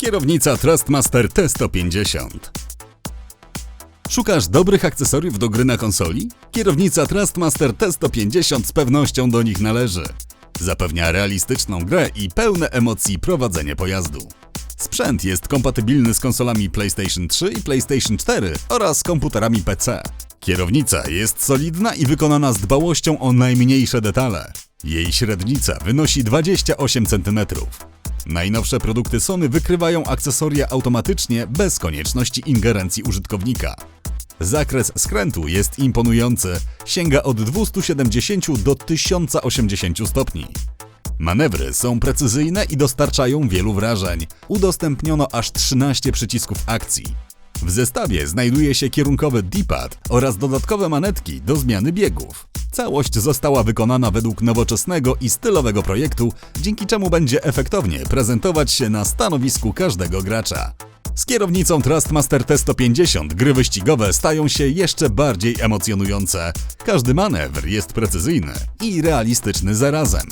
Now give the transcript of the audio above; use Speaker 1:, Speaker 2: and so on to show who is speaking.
Speaker 1: Kierownica Trustmaster T150. Szukasz dobrych akcesoriów do gry na konsoli? Kierownica Trustmaster T150 z pewnością do nich należy. Zapewnia realistyczną grę i pełne emocji prowadzenie pojazdu. Sprzęt jest kompatybilny z konsolami PlayStation 3 i PlayStation 4 oraz komputerami PC. Kierownica jest solidna i wykonana z dbałością o najmniejsze detale. Jej średnica wynosi 28 cm. Najnowsze produkty Sony wykrywają akcesoria automatycznie bez konieczności ingerencji użytkownika. Zakres skrętu jest imponujący, sięga od 270 do 1080 stopni. Manewry są precyzyjne i dostarczają wielu wrażeń. Udostępniono aż 13 przycisków akcji. W zestawie znajduje się kierunkowy D-pad oraz dodatkowe manetki do zmiany biegów. Całość została wykonana według nowoczesnego i stylowego projektu, dzięki czemu będzie efektownie prezentować się na stanowisku każdego gracza. Z kierownicą Trustmaster T150 gry wyścigowe stają się jeszcze bardziej emocjonujące. Każdy manewr jest precyzyjny i realistyczny zarazem.